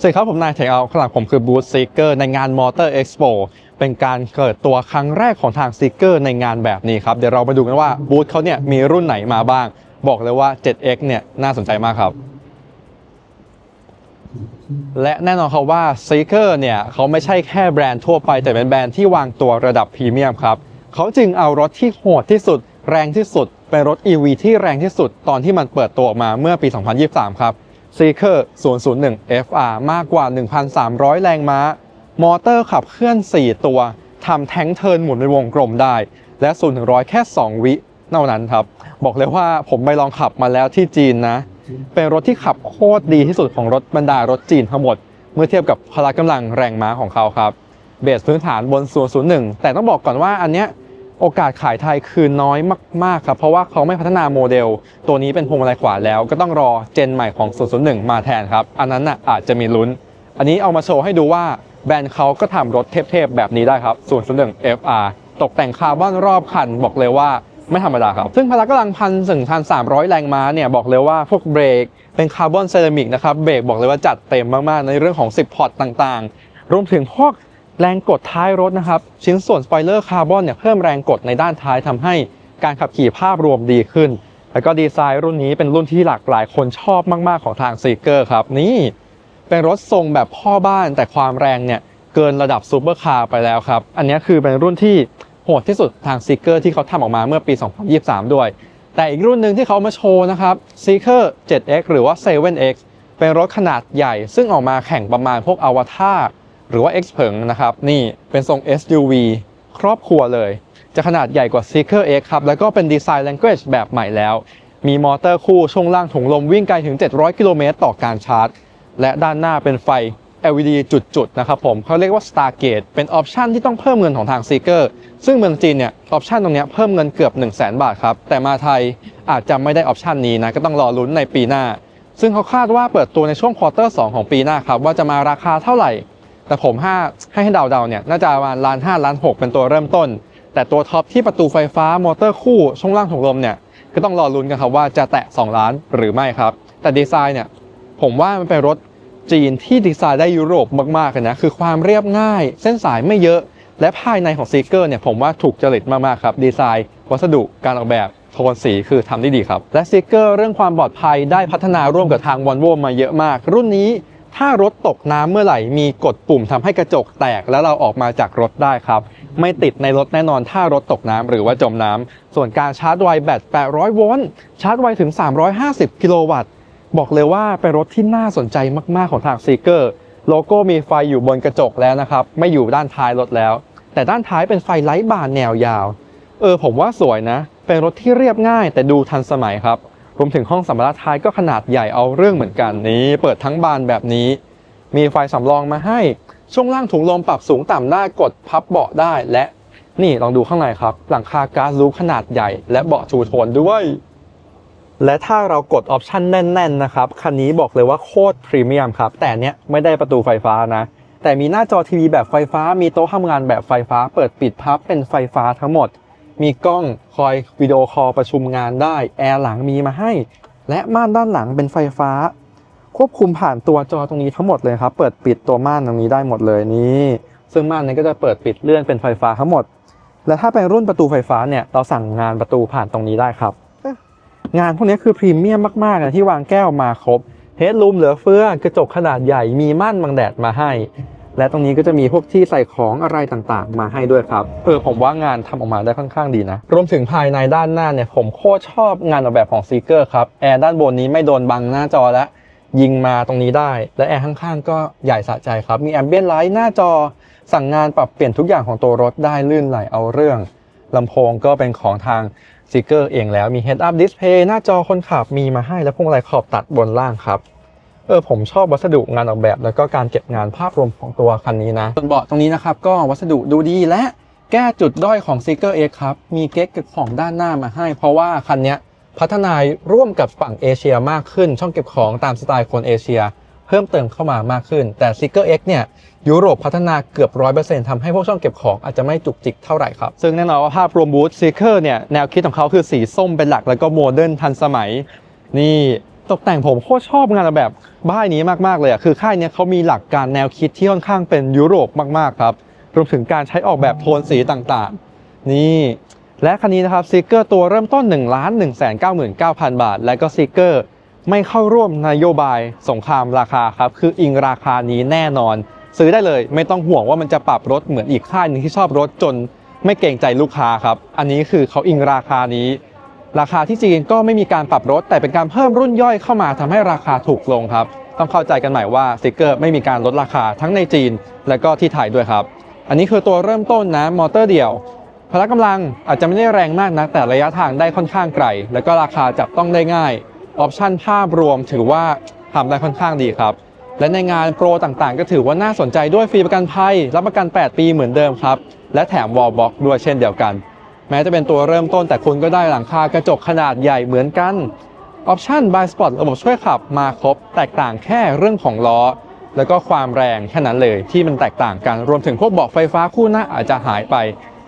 สวัสดีครับผมนายเทคเอาข้างหลังผมคือบูธซีเกอร์ในงาน Motor Expo เป็นการเกิดตัวครั้งแรกของทางซีเกอร์ในงานแบบนี้ครับ เดี๋ยวเรามาดูกันว่าบูธเขาเนี่ยมีรุ่นไหนมาบ้าง บอกเลยว่า 7X เนี่ยน่าสนใจมากครับ และแน่นอนครับว่า Seeker เนี่ยเขาไม่ใช่แค่แบรนด์ทั่วไป แต่เป็นแบรนด์ที่วางตัวระดับพรีเมียมครับเขาจึงเอารถที่โหดที่สุด แรงที่สุด เป็นรถ EV ที่แรงที่สุดตอนที่มันเปิดตัวออกมาเมื่อปี 2023 ครับ Seeker 001 FR มากกว่า 1,300 แรงม้า มอเตอร์ขับเคลื่อน 4 ตัวทำแท้งเทินหมุนเป็นวงกลมได้ และ0ถึง100แค่ 2 วิเท่านั้นครับ บอกเลยว่าผมไปลองขับมาแล้วที่จีนนะ เป็นรถที่ขับโคตรดีที่สุดของรถบรรดารถจีนทั้งหมด เมื่อเทียบกับพละกำลังแรงม้าของเขาครับ เบสพื้นฐานบน 001 แต่ต้องบอกก่อนว่าอันเนี้ย โอกาสขายไทยคือน้อยมาก ๆ ครับ เพราะว่าเขาไม่พัฒนาโมเดล ตัวนี้เป็นพวงมาลัยขวาแล้วก็ต้องรอเจนใหม่ของ 001 มาแทนครับ อันนั้นน่ะอาจจะมีลุ้น อันนี้เอามาโชว์ให้ดูว่าแบรนด์เขาก็ทำรถเทพ ๆ แบบนี้ได้ครับ 001 FR ตกแต่งคาร์บอนรอบคันบอกเลยว่าไม่ธรรมดาครับ ซึ่งพละกำลังพันถึงพันสามร้อยแรงม้าเนี่ยบอกเลยว่าพวกเบรกเป็นคาร์บอนเซรามิกนะครับ เบรกบอกเลยว่าจัดเต็มมาก ๆ ในเรื่องของ 10 พอร์ตต่างๆ รวมถึงพวก แรงกดท้ายรถนะครับ ชิ้นส่วนสปอยเลอร์คาร์บอนเนี่ยเพิ่มแรงกดในด้านท้ายทำให้การขับขี่ภาพรวมดีขึ้น แล้วก็ดีไซน์รุ่นนี้เป็นรุ่นที่หลากหลายคนชอบมากๆของทางซีเกอร์ครับ นี่เป็นรถทรงแบบพ่อบ้านแต่ความแรงเนี่ยเกินระดับซูเปอร์คาร์ไปแล้วครับ อันนี้คือเป็นรุ่นที่โหดที่สุดทางซีเกอร์ที่เขาทำออกมาเมื่อปี 2023 ด้วย แต่อีกรุ่นหนึ่งที่เขามาโชว์นะครับ Seeker 7X หรือว่า 7X เป็นรถขนาดใหญ่ ซึ่งออกมาแข่งประมาณพวกอวตาร หรือว่า X เผิงนะครับ นี่เป็นทรง SUV ครอบครัวเลย จะขนาดใหญ่กว่า Seeker X ครับ แล้วก็เป็นดีไซน์ language แบบใหม่แล้ว มีมอเตอร์คู่ช่วงล่างถุงลมวิ่งไกลถึง 700 กิโลเมตรต่อการชาร์จ และด้านหน้าเป็นไฟ LED จุดๆ นะครับผมเขาเรียกว่า Stargate เป็นออปชันที่ต้องเพิ่มเงินของทาง Seeker ซึ่งเมืองจีนเนี่ยออปชันตรงนี้เพิ่มเงินเกือบ 1 0 0 0 0แบาทครับ แต่มาไทยอาจจะไม่ได้ออปชันนี้นะก็ต้องรอลุ้นในปีหน้า ซึ่งเขาคาดว่าเปิดตัวในช่วงควอเตอร์2ของปีหน้าครับว่าจะมาราคาเท่าไหร่ แต่ผมห้าให้ให้เดาๆเนี่ยน่าจะประมาณล้านห้าล้านหกเป็นตัวเริ่มต้น แต่ตัวท็อปที่ประตูไฟฟ้ามอเตอร์คู่ช่วงล่างถุงลมเนี่ยก็ต้องรอลุ้นกันครับว่าจะแตะ 2 ล้านหรือไม่ครับ แต่ดีไซน์เนี่ยผมว่ามันเป็นรถจีนที่ดีไซน์ได้ยุโรปมากๆเลยนะคือความเรียบง่าย เส้นสายไม่เยอะ และภายในของซีเกอร์เนี่ยผมว่าถูกจริตมากๆครับดีไซน์ วัสดุการออกแบบโทนสีคือทำได้ดีครับ และซีเกอร์เรื่องความปลอดภัยได้พัฒนาร่วมกับทางวอลโวมาเยอะมาก รุ่นนี้ ถ้ารถตกน้ำเมื่อไหร่มีกดปุ่มทำให้กระจกแตกแล้วเราออกมาจากรถได้ครับ ไม่ติดในรถแน่นอนถ้ารถตกน้ำหรือว่าจมน้ำส่วนการชาร์จไวแบต 800 โวลต์ชาร์จไวถึง 350 กิโลวัตต์ บอกเลยว่าเป็นรถที่น่าสนใจมาก ๆ ของทางซีเกอร์โลโก้มีไฟอยู่บนกระจกแล้วนะครับ ไม่อยู่ด้านท้ายรถแล้ว แต่ด้านท้ายเป็นไฟไลท์บานแนวยาว เออผมว่าสวยนะ เป็นรถที่เรียบง่ายแต่ดูทันสมัยครับ รวมถึงห้องสัมภาระท้ายก็ขนาดใหญ่เอาเรื่องเหมือนกันนี้ เปิดทั้งบานแบบนี้ มีไฟสำรองมาให้ช่วงล่างถุงลมปรับสูงต่ำได้กดพับเบาะได้และนี่ลองดูข้างในครับ หลังคาก๊าซรูฟขนาดใหญ่ และเบาะชูโทนด้วย และถ้าเรากดออปชันแน่น ๆ นะครับ คันนี้บอกเลยว่าโคตรพรีเมียมครับ แต่เนี้ยไม่ได้ประตูไฟฟ้านะ แต่มีหน้าจอทีวีแบบไฟฟ้า มีโต๊ะทำงานแบบไฟฟ้า เปิดปิดพับเป็นไฟฟ้าทั้งหมด มีกล้องคอยวิดีโอคอลประชุมงานได้ แอร์หลังมีมาให้ และม่านด้านหลังเป็นไฟฟ้า ควบคุมผ่านตัวจอตรงนี้ทั้งหมดเลยครับ เปิดปิดตัวม่านตรงนี้ได้หมดเลยนี่ ซึ่งม่านนี้ก็จะเปิดปิดเลื่อนเป็นไฟฟ้าทั้งหมด และถ้าเป็นรุ่นประตูไฟฟ้าเนี่ย เราสั่งงานประตูผ่านตรงนี้ได้ครับ งานพวกนี้คือพรีเมียมมากๆนะที่วางแก้วมาครบเฮดรูมเหลือเฟือกระจกขนาดใหญ่มีม่านบังแดดมาให้ และตรงนี้ก็จะมีพวกที่ใส่ของอะไรต่างๆ มาให้ด้วยครับเออผมว่างานทำออกมาได้ค่อนข้างดีนะ รวมถึงภายในด้านหน้าเนี่ยผมโคตรชอบงานออกแบบของซีเกอร์ครับแอร์ด้านบนนี้ไม่โดนบังหน้าจอและยิงมาตรงนี้ได้ และแอร์ข้างๆก็ใหญ่สะใจครับ มีแอมเบียนไลท์หน้าจอ สั่งงานปรับเปลี่ยนทุกอย่างของตัวรถได้ลื่นไหลเอาเรื่องลำโพงก็เป็นของทางซิเกอร์เองแล้วมี Head Up Display หน้าจอคนขับมีมาให้และพวงมาลัยขอบตัดบนล่างครับ เออผมชอบวัสดุงานออกแบบ แล้วก็การเก็บงานภาพรวมของตัวคันนี้นะส่วนเบาะตรงนี้นะครับก็วัสดุดูดีและแก้จุดด้อยของ s e e k e r X ครับ มีเก๊กเก็บของด้านหน้ามาให้ เพราะว่าคันเนี้ยพัฒนาร่วมกับฝั่งเอเชียมากขึ้น ช่องเก็บของตามสไตล์คนเอเชีย เพิ่มเติมเข้ามามากขึ้น แต่ s e e k e r X เนี่ยยุโรปพัฒนาเกือบ 100%ทำให้พวกช่องเก็บของอาจจะไม่จุกจิกเท่าไหร่ครับ ซึ่งแน่นอนว่าภาพรวมบูธ Seeker เนี่ยแนวคิดของเขาคือสีส้มเป็นหลักแล้วก็โมเดิร์นทันสมัยนี่ ตกแต่งผมโคตรชอบงานออกแบบบ้านนี้มากๆเลยอะคือค่ายนี้เขามีหลักการแนวคิดที่ค่อนข้างเป็นยุโรปมากๆครับรวมถึงการใช้ออกแบบโทนสีต่างๆ นี่และคันนี้นะครับซิกเกอร์ตัวเริ่มต้น 1 1 9 9 9 0 0 บาท และก็ซิกเกอร์ไม่เข้าร่วมนโยบายสงครามราคาครับ คืออิงราคานี้แน่นอน ซื้อได้เลยไม่ต้องห่วงว่ามันจะปรับรถเหมือนอีกค่ายหนึงที่ชอบรถจนไม่เกรงใจลูกค้าครับ อันนี้คือเขาอิงราคานี้ ราคาที่จีนก็ไม่มีการปรับลดแต่เป็นการเพิ่มรุ่นย่อยเข้ามาทำให้ราคาถูกลงครับ ต้องเข้าใจกันใหม่ว่าสติกเกอร์ไม่มีการลดราคาทั้งในจีน และก็ที่ไทยด้วยครับ อันนี้คือตัวเริ่มต้นนะมอเตอร์เดี่ยว พละกำลังอาจจะไม่ได้แรงมากนะแต่ระยะทางได้ค่อนข้างไกล แล้วก็ราคาจับต้องได้ง่ายออปชั่นภาพรวมถือว่าทำได้ค่อนข้างดีครับ และในงานโปรต่างๆ ก็ถือว่าน่าสนใจด้วยฟรีประกันภัยรับประกัน 8 ปีเหมือนเดิมครับและแถมวอลบ็อกด้วยเช่นเดียวกัน แม้จะเป็นตัวเริ่มต้นแต่คุณก็ได้หลังคากระจกขนาดใหญ่เหมือนกันออปชั่น by Spot ระบบช่วยขับมาครบ แตกต่างแค่เรื่องของล้อ แล้วก็ความแรงแค่นั้นเลยที่มันแตกต่างกันรวมถึงพวกเบาะไฟฟ้าคู่หน้าอาจจะหายไป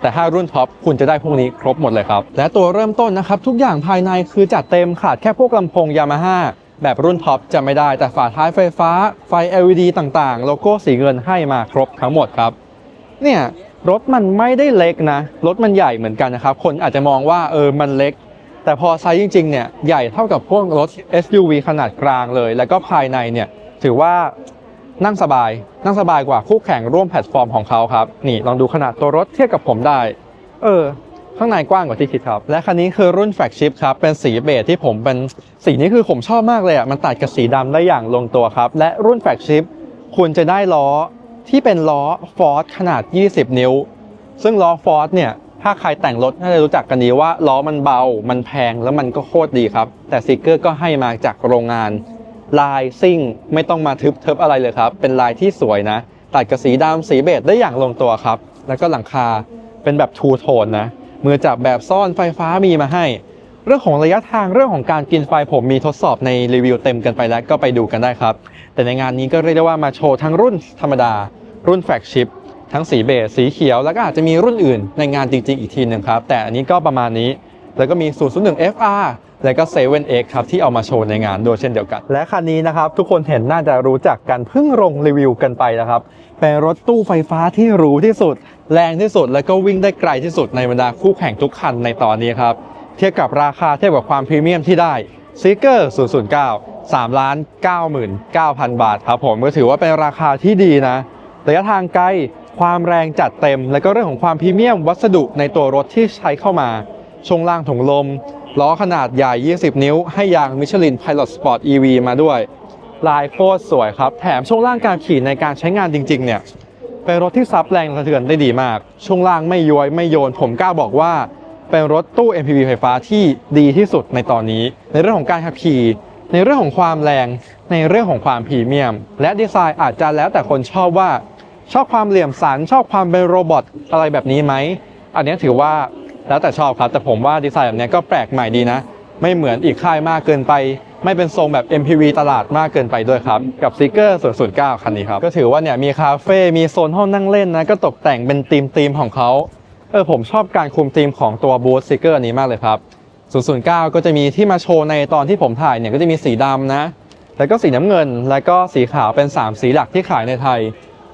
แต่ถ้ารุ่นท็อปคุณจะได้พวกนี้ครบหมดเลยครับ และตัวเริ่มต้นนะครับ ทุกอย่างภายในคือจัดเต็มขาดแค่พวกลำโพงยามาฮ่าแบบรุ่นท็อปจะไม่ได้แต่ฝาท้ายไฟฟ้า ไฟ LED ต่างๆ โลโก้สีเงินให้มาครบทั้งหมดครับ เนี่ย รถมันไม่ได้เล็กนะ รถมันใหญ่เหมือนกันนะครับ คนอาจจะมองว่าเออมันเล็ก แต่พอไซส์จริงๆเนี่ยใหญ่เท่ากับพวกรถ SUV ขนาดกลางเลย แล้วก็ภายในเนี่ยถือว่านั่งสบาย นั่งสบายกว่าคู่แข่งร่วมแพลตฟอร์มของเขาครับ นี่ลองดูขนาดตัวรถเทียบกับผมได้ เออ ข้างในกว้างกว่าที่คิดครับ และคันนี้คือรุ่นแฟลกชิพครับ เป็นสีเบจที่ผมเป็นสีนี้คือผมชอบมากเลยอะ มันตัดกับสีดำได้อย่างลงตัวครับ และรุ่นแฟลกชิพคุณจะได้ล้อ ที่เป็นล้อฟอร์ดขนาด 20 นิ้ว ซึ่งล้อฟอร์ดเนี่ยถ้าใครแต่งรถน่าจะรู้จักกันดีว่าล้อมันเบา มันแพงแล้วมันก็โคตรดีครับ แต่สติกเกอร์ก็ให้มาจากโรงงาน ลายซิ่งไม่ต้องมาทึบเทิบอะไรเลยครับ เป็นลายที่สวยนะ ตัดกับสีดำสีเบจได้อย่างลงตัวครับ แล้วก็หลังคาเป็นแบบทูโทนนะมือจับแบบซ่อนไฟฟ้ามีมาให้ รื่องของระยะทางเรื่องของการกินไฟผมมีทดสอบในรีวิวเต็มกันไปแล้วก็ไปดูกันได้ครับ แต่ในงานนี้ก็เรียกได้ว่ามาโชว์ทั้งรุ่นธรรมดา รุ่นแฟลกชิพทั้งสีเบจสีเขียว แล้วก็อาจจะมีรุ่นอื่นในงานจริง ๆ อีกทีหนึ่งครับ แต่อันนี้ก็ประมาณนี้แล้วก็มี 001 FR แล้วก็ 7X ครับ ที่เอามาโชว์ในงานด้วยเช่นเดียวกัน และคันนี้นะครับ ทุกคนเห็นน่าจะรู้จักกันเพิ่งลงรีวิวกันไปนะครับ เป็นรถตู้ไฟฟ้าที่หรูที่สุด แรงที่สุด แล้วก็วิ่งได้ไกลที่สุดในบรรดาคู่แข่งทุกคันในตอนนี้ครับ ทียบกับราคาเทียบกับความพรีเมียมที่ได้ซีเกอร์009 3ล้าน99,000 บาทครับผมก็ถือว่าเป็นราคาที่ดีนะระยะทางไกลความแรงจัดเต็ม และก็เรื่องของความพรีเมียมวัสดุในตัวรถที่ใช้เข้ามา ช่วงล่างถุงลม ล้อขนาดใหญ่ 20 นิ้ว ให้ยางมิชลิน Pilot Sport EV มาด้วย ลายโคตรสวยครับ แถมช่วงล่างการขี่ในการใช้งานจริง ๆ เนี่ย เป็นรถที่ซับแรงสะเทือนได้ดีมาก ช่วงล่างไม่ย้อยไม่โยน ผมกล้าบอกว่า เป็นรถตู้ MPV ไฟฟ้าที่ดีที่สุดในตอนนี้ ในเรื่องของการขับขี่ในเรื่องของความแรง ในเรื่องของความพรีเมียม และดีไซน์อาจจะแล้วแต่คนชอบว่า ชอบความเหลี่ยมสันชอบความเป็นโรบอทอะไรแบบนี้ไหม อันนี้ถือว่าแล้วแต่ชอบครับ แต่ผมว่าดีไซน์แบบนี้ก็แปลกใหม่ดีนะ ไม่เหมือนอีกค่ายมากเกินไป ไม่เป็นทรงแบบ MPV ตลาดมากเกินไปด้วยครับ กับซิกเกอร์009 คันนี้ครับ ก็ถือว่าเนี่ยมีคาเฟ่มีโซนห้องนั่งเล่นนะก็ตกแต่งเป็นธีมธีมของเขา เออผมชอบการคุมธีมของตัวบูธซิกเกอร์นี้มากเลยครับ 009 ก็จะมีที่มาโชว์ในตอนที่ผมถ่ายเนี่ยก็จะมีสีดำนะ แล้วก็สีน้ำเงิน แล้วก็สีขาวเป็น 3 สีหลักที่ขายในไทย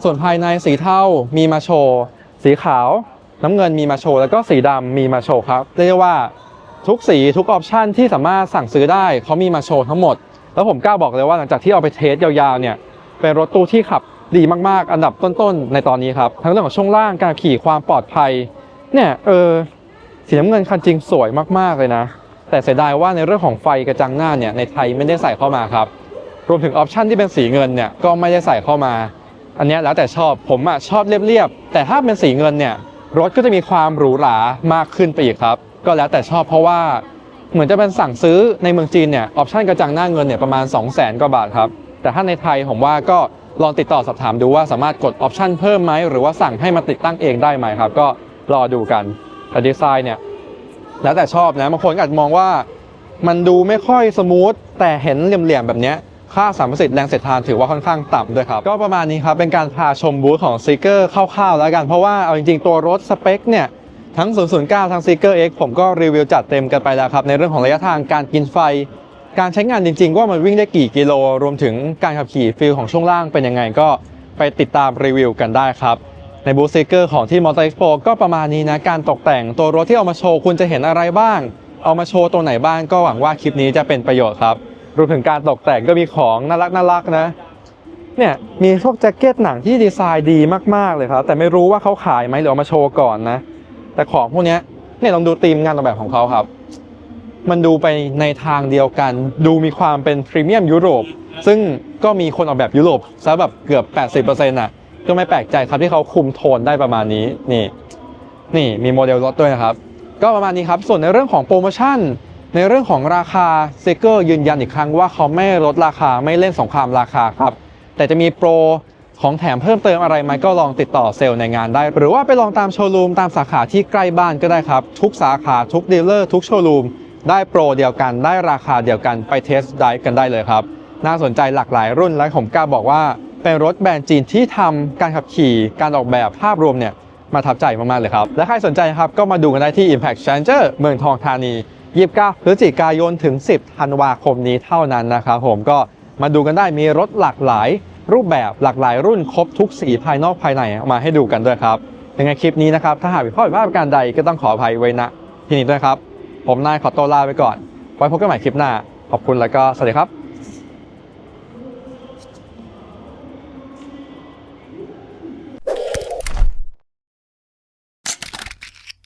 ส่วนภายในสีเทามีมาโชว์ สีขาว น้ำเงินมีมาโชว์ แล้วก็สีดำมีมาโชว์ครับ เรียกว่าทุกสีทุกออปชันที่สามารถสั่งซื้อได้เขามีมาโชว์ทั้งหมด แล้วผมกล้าบอกเลยว่าหลังจากที่เอาไปเทสยาวๆเนี่ยเป็นรถตู้ที่ขับดีมากๆ อันดับต้นๆ ในตอนนี้ครับ ทั้งเรื่องของช่วงล่างการขี่ความปลอดภัย เนี่ยเออสีน้ำเงินคันจริงสวยมากๆเลยนะ แต่เสียดายว่าในเรื่องของไฟกระจังหน้าเนี่ยในไทยไม่ได้ใส่เข้ามาครับรวมถึงออปชันที่เป็นสีเงินเนี่ยก็ไม่ได้ใส่เข้ามา อันนี้แล้วแต่ชอบผมอะชอบเรียบๆแต่ถ้าเป็นสีเงินเนี่ยรถก็จะมีความหรูหรามากขึ้นไปอีกครับ ก็แล้วแต่ชอบเพราะว่าเหมือนจะเป็นสั่งซื้อในเมืองจีนเนี่ยออปชันกระจังหน้าเงินเนี่ยประมาณ 2 0 0 0 0 0กว่าบาทครับแต่ถ้าในไทยผมว่าก็ลองติดต่อสอบถามดูว่าสามารถกดออปชันเพิ่มไหมหรือว่าสั่งให้มาติดตั้งเองได้ไหมครับ ก็ รอดูกันแต่ดีไซน์เนี่ยแล้วแต่ชอบนะบางคนอาจจะมองว่ามันดูไม่ค่อยสมูทแต่เห็นเหลี่ยมๆแบบเนี้ยค่าสามประสิทธิ์แรงเสียดทานถือว่าค่อนข้างต่ำด้วยครับ ก็ประมาณนี้ครับ เป็นการพาชมบูธของซีเกอร์คร่าวๆแล้วกัน เพราะว่าเอาจริงๆ ตัวรถสเปคเนี่ย ทั้ง 009 ทั้ง Seeker X ผมก็รีวิวจัดเต็มกันไปแล้วครับ ในเรื่องของระยะทางการกินไฟ การใช้งานจริงๆ ว่ามันวิ่งได้กี่กิโล รวมถึงการขับขี่ฟีลของช่วงล่างเป็นยังไงก็ไปติดตามรีวิวกันได้ครับ ในบูธซิเกอร์ของที่ Motor Expo ก็ประมาณนี้นะการตกแต่งตัวรถที่เอามาโชว์คุณจะเห็นอะไรบ้าง เอามาโชว์ตัวไหนบ้างก็หวังว่าคลิปนี้จะเป็นประโยชน์ครับรวมถึงการตกแต่งก็มีของน่ารักน่ารักนะเนี่ยมีพวกแจ็คเก็ตหนังที่ดีไซน์ดีมากๆเลยครับ แต่ไม่รู้ว่าเขาขายไหมหรือเอามาโชว์ก่อนนะ แต่ของพวกนี้เนี่ยลองดูธีมงานออกแบบของเขาครับ มันดูไปในทางเดียวกัน ดูมีความเป็นพรีเมียมยุโรป ซึ่งก็มีคนออกแบบยุโรปซะแบบเกือบ 80%น่ะ ก็ไม่แปลกใจครับที่เขาคุมโทนได้ประมาณนี้นี่นี่มีโมเดลรถด้วยนะครับ ก็ประมาณนี้ครับ ส่วนในเรื่องของโปรโมชั่น ในเรื่องของราคาสติกเกอร์ยืนยันอีกครั้งว่าเขาไม่ลดราคาไม่เล่นสงครามราคาครับ แต่จะมีโปรของแถมเพิ่มเติมอะไรไหมก็ลองติดต่อเซลล์ในงานได้ หรือว่าไปลองตามโชว์รูมตามสาขาที่ใกล้บ้านก็ได้ครับ ทุกสาขาทุกดีลเลอร์ทุกโชว์รูมได้โปรเดียวกันได้ราคาเดียวกันไปเทสต์ไดฟ์กันได้เลยครับ น่าสนใจหลากหลายรุ่นและผมกล้าบอกว่า เป็นรถแบรนด์จีนที่ทำการขับขี่การออกแบบภาพรวมเนี่ยมาทับใจมาก ๆ เลยครับ และใครสนใจครับ ก็มาดูกันได้ที่ Impact Challenger เมืองทองธานี 29 พฤศจิกายนถึง 10 ธันวาคมนี้เท่านั้นนะครับผมก็มาดูกันได้มีรถหลากหลาย รูปแบบหลากหลายรุ่นครบทุกสีภายนอกภายในมาให้ดูกันด้วยครับยังไงคลิปนี้นะครับ ถ้าหากผิดพลาดผิดพลาดประการใดก็ต้องขออภัยไว้ณที่นี้ด้วยครับ ผมนายขอตัวลาไปก่อน ไว้พบกันใหม่คลิปหน้า ขอบคุณแล้วก็สวัสดีครับ